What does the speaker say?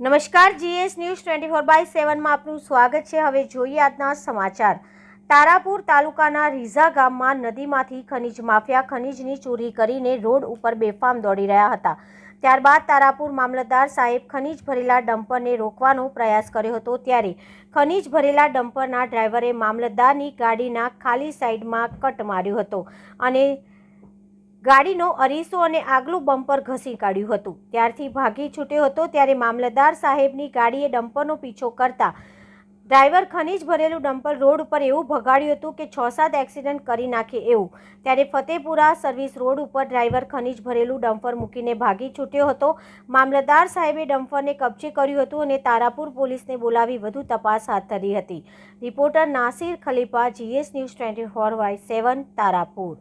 નમસ્કાર, GS news twenty four by સેવનમાં આપનું સ્વાગત છે. હવે જોઈએ આજના સમાચાર. તારાપુર તાલુકાના રીઝા ગામમાં નદીમાંથી ખનીજ માફિયા ખનીજની ચોરી કરીને રોડ ઉપર બેફામ દોડી રહ્યા હતા. ત્યારબાદ તારાપુર મામલતદાર સાહેબ ખનીજ ભરેલા ડમ્પરને રોકવાનો પ્રયાસ કર્યો હતો. ત્યારે ખનીજ ભરેલા ડમ્પરના ડ્રાઈવરે મામલતદારની ગાડીના ખાલી સાઈડમાં કટ માર્યો હતો અને ગાડીનો અરીસો અને આગલું બમ્પર ઘસી કાઢ્યું હતું. ત્યારથી ભાગી છૂટ્યો હતો ત્યારે મામલતદાર સાહેબની ગાડીએ ડમ્પરનો પીછો કરતા ડ્રાઈવર ખનીજ ભરેલું ડમ્પર રોડ ઉપર એવું ભગાડ્યું હતું કે છ સાત એક્સિડન્ટ કરી નાખે એવું. ત્યારે ફતેપુરા સર્વિસ રોડ ઉપર ડ્રાઈવર ખનીજ ભરેલું ડમ્પર મૂકીને ભાગી છૂટ્યો હતો. મામલતદાર સાહેબે ડમ્પરને કબજે કર્યું હતું અને તારાપુર પોલીસને બોલાવી વધુ તપાસ હાથ ધરી હતી. Reporter Nasir Khalifa, GS news twenty four by seven, Tarapur.